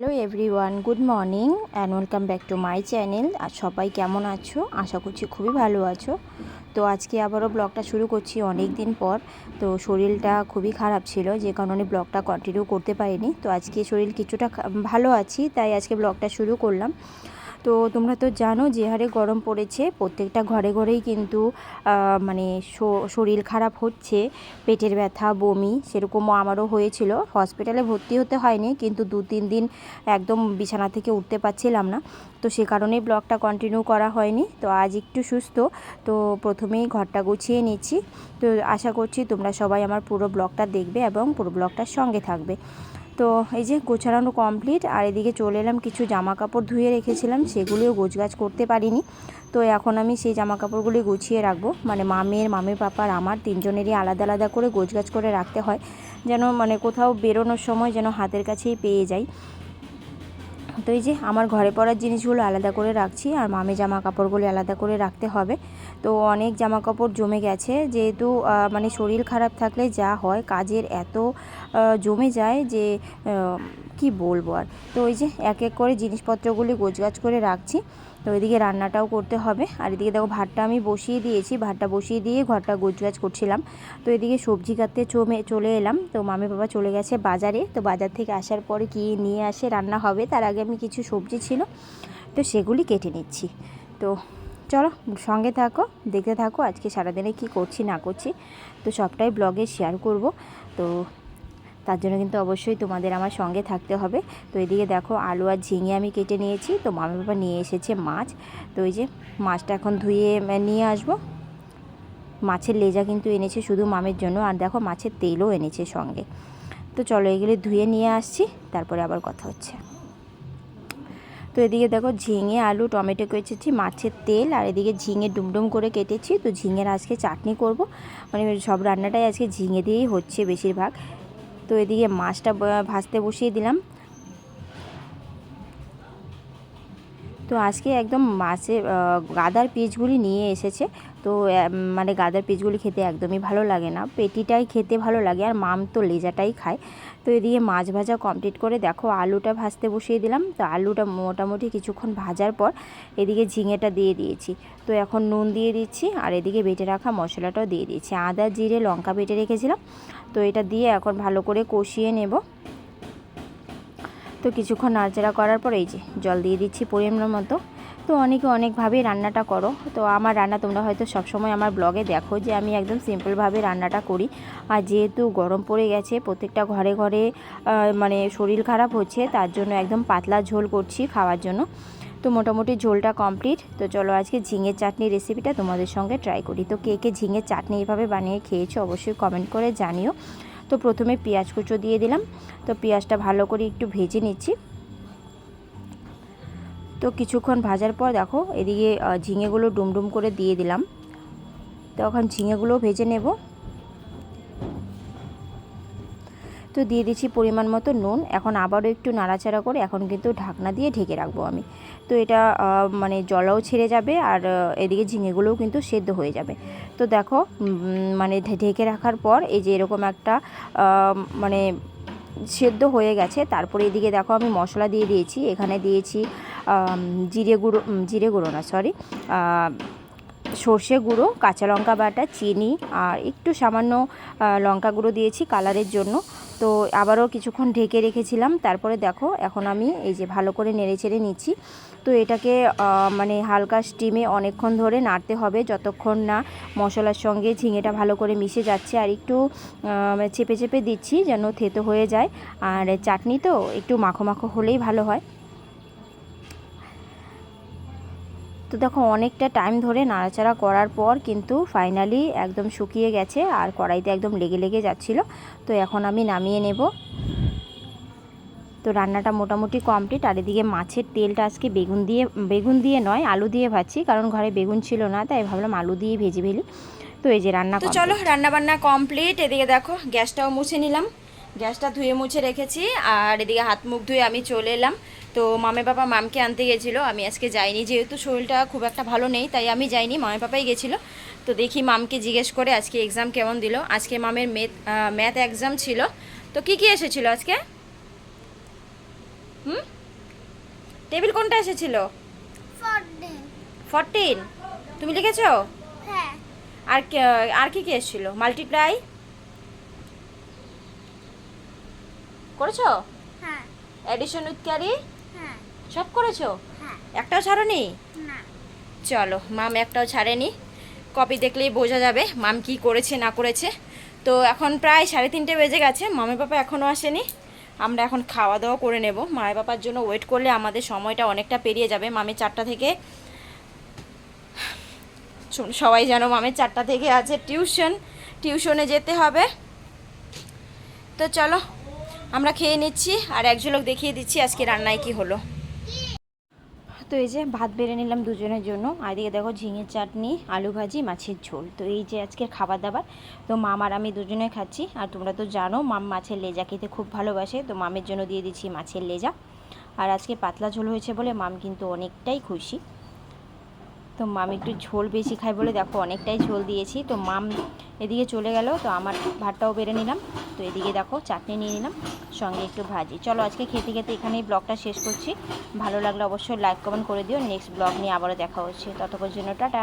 Hello everyone good morning and welcome back to my channel আর সবাই কেমন আছো? আশা করছি খুবই ভালো আছো। তো আজকে আবারও ব্লগটা শুরু করছি অনেক দিন পর। তো শরীরটা খুবই খারাপ ছিল, যে কারণে ব্লগটা কন্টিনিউ করতে পারিনি। তো আজকে শরীর কিছুটা ভালো আছি, তাই আজকে ব্লগটা শুরু করলাম। তো তোমরা তো জানো যে হারে গরম পড়েছে, প্রত্যেকটা ঘরে ঘরেই কিন্তু মানে শরীর খারাপ হচ্ছে, পেটের ব্যথা, বমি, সেরকমও আমারও হয়েছিল। হসপিটালে ভর্তি হতে হয়নি, কিন্তু দু তিন দিন একদম বিছানা থেকে উঠতে পারছিলাম না। তো সে কারণেই ব্লগটা কন্টিনিউ করা হয়নি। তো আজ একটু সুস্থ, তো প্রথমেই ঘরটা গুছিয়ে নিচ্ছি। তো আশা করছি তোমরা সবাই আমার পুরো ব্লগটা দেখবে এবং পুরো ব্লগটার সঙ্গে থাকবে। তো এই যে গোছানো কমপ্লিট আর এদিকে চলে এলাম, কিছু জামা কাপড় ধুয়ে রেখেছিলাম, সেগুলিও গোছগাছ করতে পারিনি। তো এখন আমি সেই জামা কাপড়গুলি গুছিয়ে রাখব। মানে মামের মামের পাপার, আমার তিনজনেরই আলাদা আলাদা করে গোছগাছ করে রাখতে হয়, যেন মানে কোথাও বেরোনোর সময় যেন হাতের কাছেই পেয়ে যাই। তো এই যে আমার ঘরে পরার জিনিসগুলো আলাদা করে রাখছি, আর মামি জামা কাপড়গুলো আলাদা করে রাখতে হবে। তো অনেক জামা কাপড় জমে গেছে, যেহেতু মানে শরীর খারাপ থাকলে যা হয়, কাজের এত জমে যায় যে কি বলব আর। তো ওই যে এক এক করে জিনিসপত্রগুলি গোছগাছ করে রাখছি। তো এদিকে রান্নাটাও করতে হবে। আর এদিকে দেখো, ভাতটা আমি বসিয়ে দিয়েছি। ভাতটা বসিয়ে দিয়ে ঘরটা গোছগাছ করছিলাম। তো এদিকে সবজি কাটতে চমে, চলে এলাম। তো মামি বাবা চলে গেছে বাজারে। তো বাজার থেকে আসার পরে কি নিয়ে আসে, রান্না হবে। তার আগে আমি কিছু সবজি ছিল, তো সেগুলি কেটে নিচ্ছি। তো চলো, সঙ্গে থাকো, দেখতে থাকো আজকে সারাদিনে কি করছি, না করছি। তো সবটাই ব্লগে শেয়ার করব। তো তার জন্য কিন্তু অবশ্যই তোমাদের আমার সঙ্গে থাকতে হবে। তো এদিকে দেখো আলু আর ঝিঙে আমি কেটে নিয়েছি। তো মামি বাবা নিয়ে এসেছে মাছ। তো ওই যে মাছটা এখন ধুয়ে নিয়ে আসব। মাছের লেজা কিন্তু এনেছে শুধু মামের জন্য। আর দেখো মাছের তেলও এনেছে সঙ্গে। তো চলো এগুলি ধুয়ে নিয়ে আসছি। তারপরে আবার কথা হচ্ছে। তো এদিকে দেখো ঝিঙে, আলু, টমেটো কেটেছি, মাছের তেল। আর এদিকে ঝিঙে ডুমডুম করে কেটেছি। তো ঝিঙের আজকে চাটনি করব। মানে সব রান্নাটাই আজকে ঝিঙে দিয়েই হচ্ছে বেশিরভাগ। তো এদিকে মাছটা ভাজতে বসিয়ে দিলাম। তো আজকে একদম মাছের গাদার পিসগুলি নিয়ে এসেছে। তো মানে গাদার পিসগুলি খেতে একদমই ভালো লাগে না। পেটিটাই খেতে ভালো লাগে আর মাম তো লেজাটাই খায়। তো এদিকে মাছ ভাজা কমপ্লিট করে দেখো, আলুটা ভাজতে বসিয়ে দিলাম। তো আলুটা মোটামুটি কিছুক্ষণ ভাজার পর এদিকে ঝিঙেটা দিয়ে দিয়েছি। তো এখন নুন দিয়ে দিচ্ছি আর এদিকে বেটে রাখা মশলাটাও দিয়ে দিয়েছি। আদা, জিরে, লঙ্কা বেটে রেখেছিলাম। তো এটা দিয়ে এখন ভালো করে কষিয়ে নেব। তো কিছুক্ষণ নাড়াচাড়া করার পর এই যে জল দিয়ে দিচ্ছি পরিমাণ মতো। তো অনেকে অনেকভাবেই রান্নাটা করো। তো আমার রান্না তোমরা হয়তো সবসময় আমার ব্লগে দেখো যে আমি একদম সিম্পলভাবে রান্নাটা করি। আর যেহেতু গরম পড়ে গেছে, প্রত্যেকটা ঘরে ঘরে মানে শরীর খারাপ হচ্ছে, তার জন্য একদম পাতলা ঝোল করছি খাওয়ার জন্য। তো মোটামুটি ঝোলটা কমপ্লিট তো চলো আজকে ঝিঙের চাটনি রেসিপিটা তোমাদের সঙ্গে ট্রাই করি। তো কে কে ঝিঙের চাটনি এভাবে বানিয়ে খেয়েছো অবশ্যই কমেন্ট করে জানিও। তো প্রথমে পেঁয়াজ কুচো দিয়ে দিলাম। তো পেঁয়াজটা ভালো করে একটু ভেজে নিচ্ছি। তো কিছুক্ষণ ভাজার পর দেখো, এদিকে ঝিঙেগুলো ডুমডুম করে দিয়ে দিলাম। তো এখন ঝিঙেগুলো ভেজে নেব। তো দিয়ে দিচ্ছি পরিমাণ মতো নুন। এখন আবারও একটু নাড়াচাড়া করে এখন কিন্তু ঢাকনা দিয়ে ঢেকে রাখব আমি। তো এটা মানে জলাও ছেড়ে যাবে আর এদিকে ঝিঙেগুলোও কিন্তু সেদ্ধ হয়ে যাবে। তো দেখো মানে ঢেকে রাখার পর এই যে এরকম একটা মানে সেদ্ধ হয়ে গেছে। তারপরে এদিকে দেখো আমি মশলা দিয়ে দিয়েছি। এখানে দিয়েছি জিরে গুঁড়ো জিরে গুঁড়ো না, সরি সর্ষে গুঁড়ো, কাঁচা লঙ্কা বাটা, চিনি আর একটু সামান্য লঙ্কা গুঁড়ো দিয়েছি কালারের জন্য। তো আবারও কিছুক্ষণ ঢেকে রেখেছিলাম। তারপরে দেখো, এখন আমি এই যে ভালো করে নেড়ে চেড়ে নিচ্ছি। তো এটাকে মানে হালকা স্টিমে অনেকক্ষণ ধরে নাড়তে হবে। যতক্ষণ না মশলার সঙ্গে ঝিঙেটা ভালো করে মিশে যাচ্ছে, আর একটু চেপে চেপে দিচ্ছি যেন থেতো হয়ে যায়। আর চাটনি তো একটু মাখো মাখো হলেই ভালো হয়। তো দেখো অনেকটা টাইম ধরে নাড়াচাড়া করার পর কিন্তু ফাইনালি একদম শুকিয়ে গেছে আর কড়াইতে একদম লেগে লেগে যাচ্ছিল। তো এখন আমি নামিয়ে নেব। তো রান্নাটা মোটামুটি কমপ্লিট আর এদিকে মাছের তেলটা আজকে বেগুন দিয়ে বেগুন দিয়ে নয় আলু দিয়ে ভাজছি কারণ ঘরে বেগুন ছিল না তাই ভাবলাম আলু দিয়ে ভেজে ফেলি। তো এই যে রান্না তো চলো রান্না বান্না কমপ্লিট এদিকে দেখো গ্যাসটাও মুছে নিলাম। গ্যাসটা ধুয়ে মুছে রেখেছি আর এদিকে হাত মুখ ধুয়ে আমি চলে এলাম। তো মামে বাবা মামকে আনতে গেছিল। আমি আজকে যাইনি যেহেতু শরীরটা খুব একটা ভালো নেই তাই আমি যাইনি মামে পাপাই গেছিল। তো দেখি মামকে জিজ্ঞেস করে আজকে এক্সাম কেমন দিল। আজকে মামের ম্যাথ ম্যাথ এক্সাম ছিল। তো কি কি এসেছিল আজকে? হুম? টেবিল কোনটা এসেছিল? ফরটিন তুমি লিখেছো? হ্যাঁ। আর আর কি কি এসেছিল? মাল্টিপ্লাই করেছ? হ্যাঁ। এডিশন উইথ ক্যারি সব করেছ? হ্যাঁ। একটাও ছাড়োনি? না। চলো মাম একটাও ছাড়েনি। কপি দেখলেই বোঝা যাবে মাম কি করেছে না করেছে। তো এখন প্রায় সাড়ে তিনটে বেজে গেছে মামা পাপা এখনও আসেনি। আমরা এখন খাওয়া দাওয়া করে নেব। মায়ের পাপার জন্য ওয়েট করলে আমাদের সময়টা অনেকটা পেরিয়ে যাবে। মামের চারটা থেকে সবাই জানো মামের চারটা থেকে আছে। টিউশন টিউশনে যেতে হবে। তো চলো আমরা খেয়ে নিচ্ছি আর এক ঝলক দেখিয়ে দিচ্ছি আজকে রান্নায় কি হলো। তো এই যে ভাত বেড়ে নিলাম দুজনের জন্য, আর এদিকে দেখো ঝিঙের চাটনি, আলু ভাজি, মাছের ঝোল। তো এই যে আজকের খাবার দাবার, তো মাম আর আমি দুজনে খাচ্ছি। আর তোমরা তো জানো, মাম মাছের লেজা খেতে খুব ভালোবাসে, তো মামের জন্য দিয়ে দিচ্ছি মাছের লেজা। আর আজকে পাতলা ঝোল হয়েছে বলে মাম কিন্তু অনেকটাই খুশি। তো মাম একটু ঝোল বেশি খাই বলে দেখো অনেকটাই ঝোল দিয়েছি। তো মাম এদিকে চলে গেল, তো আমার ভাতটাও বেড়ে নিলাম। তো এদিকে দেখো চাটনি নিয়ে নিলাম, সঙ্গে একটু ভাজি। চলো আজকে খেতে খেতে এখানেই ব্লগটা শেষ করছি। ভালো লাগলে অবশ্যই লাইক কমেন্ট করে দিও। নেক্সট ব্লগ নিয়ে আবারও দেখা হচ্ছে। ততক্ষণ জন্য টাটা।